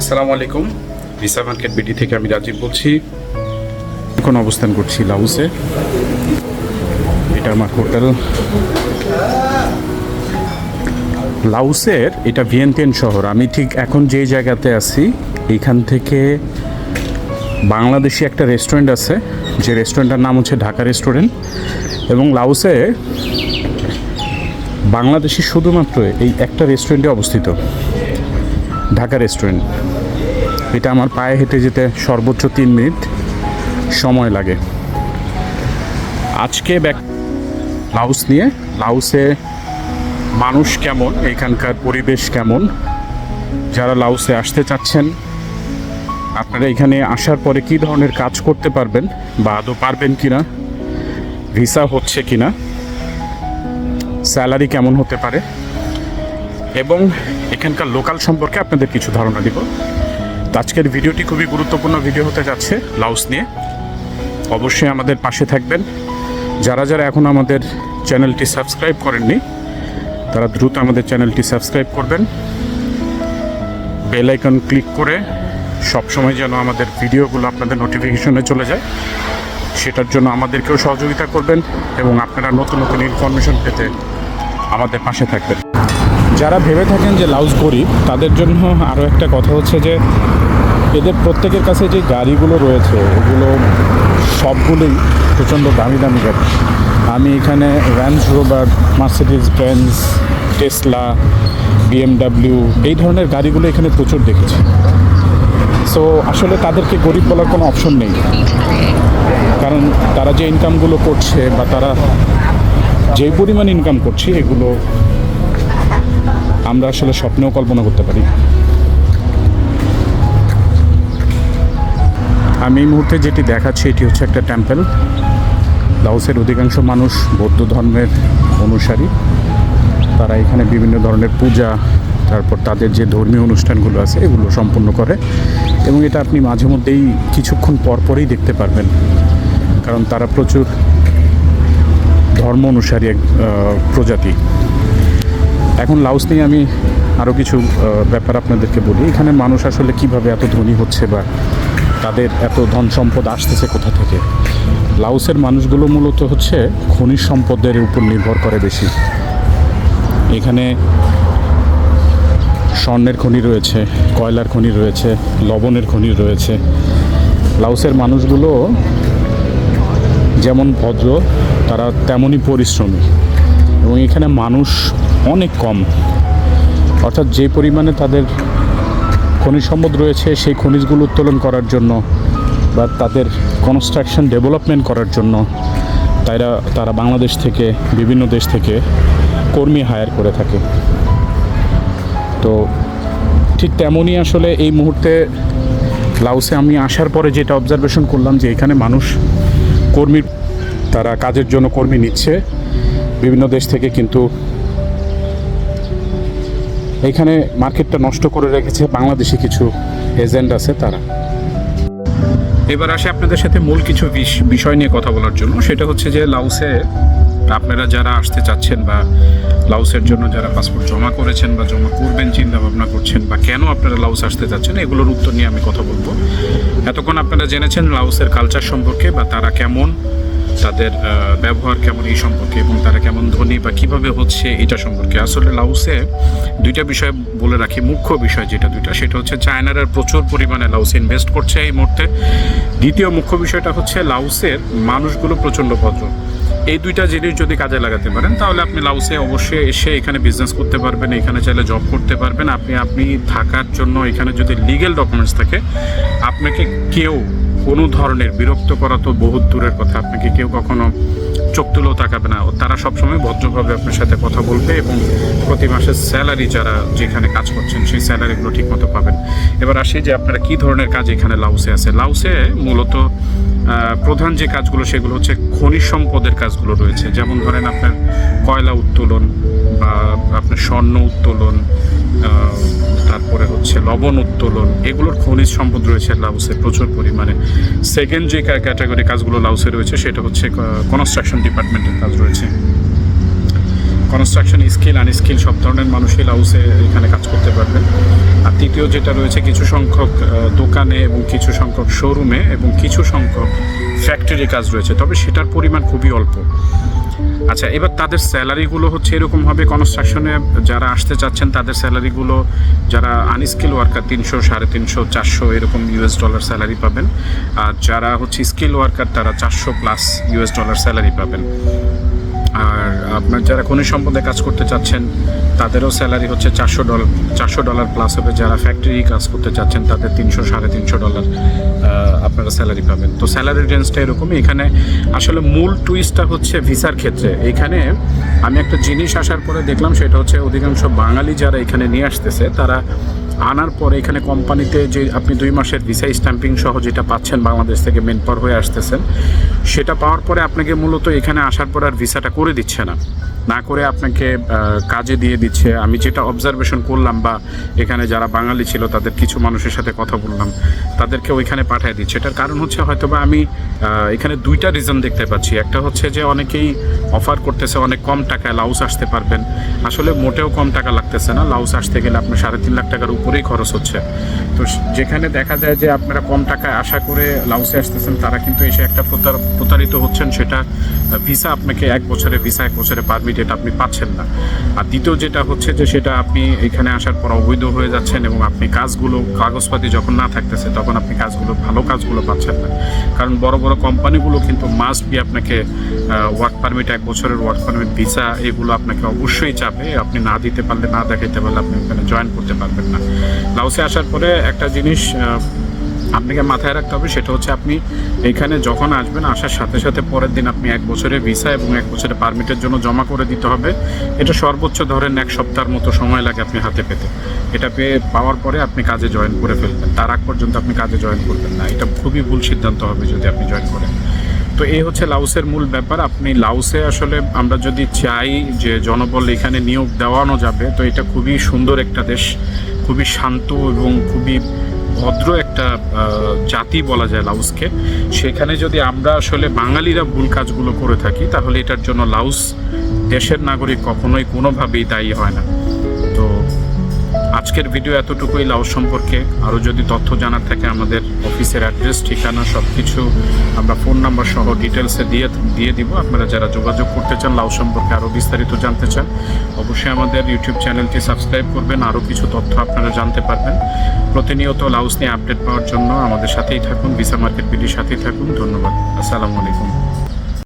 আসসালামু আলাইকুম। Visa market BD থেকে আমি রাজীব বলছি। এখন অবস্থান করছি লাউসে। এটা আমার হোটেল। লাউসের এটা ভিয়েন্তিয়ান শহর। আমি ঠিক এখন যে জায়গাতে আছি এইখান থেকে বাংলাদেশি একটা রেস্টুরেন্ট আছে। যে রেস্টুরেন্টটার নাম হচ্ছে ঢাকা রেস্টুরেন্ট এবং লাউসে বাংলাদেশি শুধুমাত্র এই একটা রেস্টুরেন্টে অবস্থিত। ঢাকা রেস্টুরেন্ট এটা আমার পায়ে হেঁটে যেতে সর্বোচ্চ তিন মিনিট সময় লাগে। আজকে ব্যাক লাউস নিয়ে লাউসে মানুষ কেমন, এখানকার পরিবেশ কেমন? যারা লাউসে আসতে চাচ্ছেন, আপনারা এখানে আসার পরে কী ধরনের কাজ করতে পারবেন বা আদৌ পারবেন কি না ভিসা হচ্ছে কি না স্যালারি কেমন হতে পারে? এবং এখানকার লোকাল সম্পর্কে আপনাদের কিছু ধারণা দিব। আজকের ভিডিওটি খুবই গুরুত্বপূর্ণ ভিডিও হতে যাচ্ছে লাউস নিয়ে। অবশ্যই আমাদের পাশে থাকবেন। যারা যারা এখন আমাদের চ্যানেলটি সাবস্ক্রাইব করেননি, তারা দ্রুত আমাদের চ্যানেলটি সাবস্ক্রাইব করবেন। বেল আইকন ক্লিক করে সবসময় যেন আমাদের ভিডিওগুলো আপনাদের নোটিফিকেশনে চলে যায়। সেটার জন্য আমাদেরকেও সহযোগিতা করবেন এবং আপনারা নতুন নতুন ইনফরমেশন পেতে আমাদের পাশে থাকবেন। যারা ভেবে থাকেন যে লাউজ গরিব, তাদের জন্য আরও একটা কথা হচ্ছে যে, এদের প্রত্যেকের কাছে যে গাড়িগুলো রয়েছে ওগুলো সবগুলোই প্রচণ্ড দামি দামি গাড়ি। আমি এখানে Range Rover Mercedes Benz Tesla BMW এই ধরনের গাড়িগুলো এখানে প্রচুর দেখেছি। সো আসলে তাদেরকে গরিব বলার কোনো অপশন নেই। কারণ তারা যে ইনকামগুলো করছে বা তারা যে পরিমাণ ইনকাম করছে, এগুলো আমরা আসলে স্বপ্নেও কল্পনা করতে পারি আমি এই মুহূর্তে যেটি দেখাচ্ছি, এটি হচ্ছে একটা টেম্পেল লাউসের অধিকাংশ মানুষ বৌদ্ধ ধর্মের অনুসারী। তারা এখানে বিভিন্ন ধরনের পূজা, তারপর তাদের যে ধর্মীয় অনুষ্ঠানগুলো আছে, এগুলো সম্পূর্ণ করে। এবং এটা আপনি মাঝে মধ্যেই কিছুক্ষণ পরপরই দেখতে পারবেন। কারণ তারা প্রচুর ধর্ম অনুসারী এক প্রজাতি। এখন লাউস নিয়ে আমি আরও কিছু ব্যাপার আপনাদেরকে বলি। এখানে মানুষ আসলে কীভাবে এত ধনী হচ্ছে বা তাদের এত ধন সম্পদ আসতেছে কোথা থেকে? লাউসের মানুষগুলো মূলত হচ্ছে খনিজ সম্পদের উপর নির্ভর করে বেশি। এখানে স্বর্ণের খনি রয়েছে, কয়লার খনি রয়েছে, লবণের খনি রয়েছে। লাউসের মানুষগুলো যেমন ভদ্র, তারা তেমনই পরিশ্রমী। এবং এখানে মানুষ অনেক কম। অর্থাৎ যে পরিমাণে তাদের খনিজ সম্পদ রয়েছে, সেই খনিজগুলো উত্তোলন করার জন্য বা তাদের কনস্ট্রাকশন ডেভেলপমেন্ট করার জন্য তারা তারা বাংলাদেশ থেকে, বিভিন্ন দেশ থেকে কর্মী হায়ার করে থাকে। তো ঠিক তেমনই আসলে এই মুহূর্তে লাউসে আমি আসার পরে যেটা অবজারভেশন করলাম যে এখানে মানুষ কর্মী তারা কাজের জন্য কর্মী নিচ্ছে। বিভিন্ন দেশ থেকে কিন্তু এখানে মার্কেটটা নষ্ট করে রেখেছে বাংলাদেশি কিছু এজেন্ট আছে তারা। এবার আসে আপনাদের সাথে মূল কিছু বিষ- বিষয় নিয়ে কথা বলার জন্য। সেটা হচ্ছে যে লাউসে আপনারা যারা আসতে চাচ্ছেন বা লাউসের জন্য যারা পাসপোর্ট জমা করেছেন বা জমা করবেন চিন্তা ভাবনা করছেন বা কেন আপনারা লাউস আসতে চাচ্ছেন, এগুলোর উত্তর নিয়ে আমি কথা বলব। এতক্ষণ আপনারা জেনেছেন লাউসের কালচার সম্পর্কে বা তারা কেমন তাদের ব্যবহার কেমন এই সম্পর্কে এবং তারা কেমন ধনী বা কীভাবে হচ্ছে এটা সম্পর্কে। আসলে লাউসে দুইটা বিষয় বলে রাখি, মুখ্য বিষয় যেটা দুইটা, সেটা হচ্ছে চায়নারা প্রচুর পরিমাণে লাউসে ইনভেস্ট করছে এই মুহূর্তে। দ্বিতীয় মুখ্য বিষয়টা হচ্ছে লাউসের মানুষগুলো প্রচণ্ড ভদ্র। এই দুইটা জিনিস যদি কাজে লাগাতে পারেন, তাহলে আপনি লাউসে অবশ্যই এসে এখানে বিজনেস করতে পারবেন, এখানে চাইলে জব করতে পারবেন। আপনি আপনি থাকার জন্য এখানে যদি লিগেল ডকুমেন্টস থাকে, আপনাকে কেউ কোনো ধরনের বিরক্ত করা তো বহুত দূরের কথা। আপনাকে কেউ কখনো চোখ তুলেও তাকাবে না? তারা সবসময় ভদ্রভাবে আপনার সাথে কথা বলবে এবং প্রতি মাসের স্যালারি যারা যেখানে কাজ করছেন, সেই স্যালারিগুলো ঠিকমতো পাবেন। এবার আসি যে আপনারা কী ধরনের কাজ এখানে লাউসে আছে? লাউসে মূলত প্রধান যে কাজগুলো সেগুলো হচ্ছে খনিজ সম্পদের কাজগুলো রয়েছে। যেমন ধরেন আপনার কয়লা উত্তোলন বা আপনার স্বর্ণ উত্তোলন তারপরে হচ্ছে লবণ উত্তোলন, এগুলোর খনিজ সম্পদ রয়েছে লাউসে প্রচুর পরিমাণে। সেকেন্ড যে ক্যাটাগরি কাজগুলো লাউসে রয়েছে, সেটা হচ্ছে কনস্ট্রাকশন ডিপার্টমেন্টের কাজ রয়েছে। কনস্ট্রাকশন স্কিল আনস্কিল সব ধরনের মানুষই লাউসে এখানে কাজ করতে পারবেন। আর তৃতীয় যেটা রয়েছে, কিছু সংখ্যক দোকানে এবং কিছু সংখ্যক শোরুমে এবং কিছু সংখ্যক ফ্যাক্টরি কাজ রয়েছে। তবে সেটার পরিমাণ খুবই অল্প। আচ্ছা এবার তাদের স্যালারিগুলো হচ্ছে এরকম হবে কনস্ট্রাকশনে যারা আসতে চাচ্ছেন, তাদের স্যালারিগুলো যারা আনস্কিল ওয়ার্কার তিনশো, সাড়ে তিনশো, চারশো এরকম ইউএস ডলার স্যালারি পাবেন। আর যারা হচ্ছে স্কিল ওয়ার্কার তারা চারশো প্লাস ইউএস ডলার স্যালারি পাবেন। আপনার যারা খনিজ সম্পদে কাজ করতে চাচ্ছেন, তাদেরও স্যালারি হচ্ছে চারশো ডলার চারশো ডলার প্লাস হবে। যারা ফ্যাক্টরি কাজ করতে চাচ্ছেন, তাদের তিনশো, সাড়ে তিনশো ডলার আপনারা স্যালারি পাবেন। তো স্যালারি রেঞ্জটা এরকমই। এখানে আসলে মূল টুইস্টটা হচ্ছে ভিসার ক্ষেত্রে। এখানে আমি একটা জিনিস আসার পরে দেখলাম, সেটা হচ্ছে অধিকাংশ বাঙালি যারা এখানে নিয়ে আসতেছে, তারা আনার পরে এখানে কোম্পানিতে যে আপনি দুই মাসের ভিসা স্ট্যাম্পিং সহ যেটা পাচ্ছেন বাংলাদেশ থেকে মেন পাওয়ার হয়ে আসতেছেন, সেটা পাওয়ার পরে আপনাকে মূলত এখানে আসার পর আর ভিসাটা করে দিচ্ছে না। না করে আপনাকে কাজে দিয়ে দিচ্ছে। আমি যেটা অবজারভেশন করলাম বা এখানে যারা বাঙালি ছিল, তাদের কিছু মানুষের সাথে কথা বললাম, তাদেরকে ওইখানে পাঠিয়ে দিচ্ছে। এটার কারণ হচ্ছে হয়তো বা আমি এখানে দুইটা রিজন দেখতে পাচ্ছি। একটা হচ্ছে যে অনেকেই অফার করতেছে, অনেক কম টাকায় লাউস আসতে পারবেন। আসলে মোটেও কম টাকা লাগতেছে না। লাউস আসতে গেলে আপনার সাড়ে তিন লাখ টাকার উপরেই খরচ হচ্ছে। তো যেখানে দেখা যায় যে আপনারা কম টাকায় আশা করে লাউসে আসতেছেন, তারা কিন্তু এসে একটা প্রতার- প্রতারিত হচ্ছেন, সেটা ভিসা আপনাকে এক বছরে ভিসা এক বছরে পারমিট এটা আপনি পাচ্ছেন না। আর দ্বিতীয় যেটা হচ্ছে যে সেটা আপনি এখানে আসার পর অবৈধ হয়ে যাচ্ছেন এবং আপনি কাজগুলো, কাগজপাতি যখন না থাকতেছে, তখন আপনি কাজগুলো, ভালো কাজগুলো পাচ্ছেন না। কারণ বড় বড় কোম্পানিগুলো কিন্তু মাস্ট বি আপনাকে ওয়ার্ক পারমিট এক বছরের ওয়ার্ক পারমিট ভিসা এগুলো আপনাকে অবশ্যই চাপে। আপনি না দিতে পারলে, না দেখাইতে পারলে আপনি ওখানে জয়েন করতে পারবেন না। লাউসে আসার পরে একটা জিনিস আপনাকে মাথায় রাখতে হবে, সেটা হচ্ছে আপনি এখানে যখন আসবেন, আসার সাথে সাথে পরের দিন আপনি এক বছরের ভিসা এবং এক বছরের পারমিটের জন্য জমা করে দিতে হবে। এটা সর্বোচ্চ ধরেন এক সপ্তাহের মতো সময় লাগে আপনি হাতে পেতে। এটা পেয়ে পাওয়ার পরে আপনি কাজে জয়েন করে ফেলবেন। তার আগ পর্যন্ত আপনি কাজে জয়েন করবেন না। এটা খুবই ভুল সিদ্ধান্ত হবে যদি আপনি জয়েন করেন। তো এই হচ্ছে লাউসের মূল ব্যাপার। আপনি লাউসে আসলে আমরা যদি চাই যে জনবল এখানে নিয়োগ দেওয়ানো যাবে, তো এটা খুবই সুন্দর একটা দেশ। খুবই শান্ত এবং খুবই ভদ্র একটা জাতি বলা যায় লাউসকে। সেখানে যদি আমরা আসলে বাঙালিরা ভুল কাজগুলো করে থাকি, তাহলে এটার জন্য লাউস দেশের নাগরিক কখনোই কোনোভাবেই দায়ী হয় না। আজকের ভিডিও এতটুকুই লাউ সম্পর্কে। আরও যদি তথ্য জানার থাকে, আমাদের অফিসের অ্যাড্রেস, ঠিকানা সব কিছু আমরা ফোন নাম্বার সহ ডিটেলসে দিয়ে দিয়ে দিব। আপনারা যারা যোগাযোগ করতে চান, লাউ সম্পর্কে আরও বিস্তারিত জানতে চান, অবশ্যই আমাদের ইউটিউব চ্যানেলটি সাবস্ক্রাইব করবেন। আরও কিছু তথ্য আপনারা জানতে পারবেন। প্রতিনিয়ত লাউস নিয়ে আপডেট পাওয়ার জন্য আমাদের সাথেই থাকুন। ভিসা মার্কেট বিডির সাথেই থাকুন। ধন্যবাদ। আসসালামু আলাইকুম।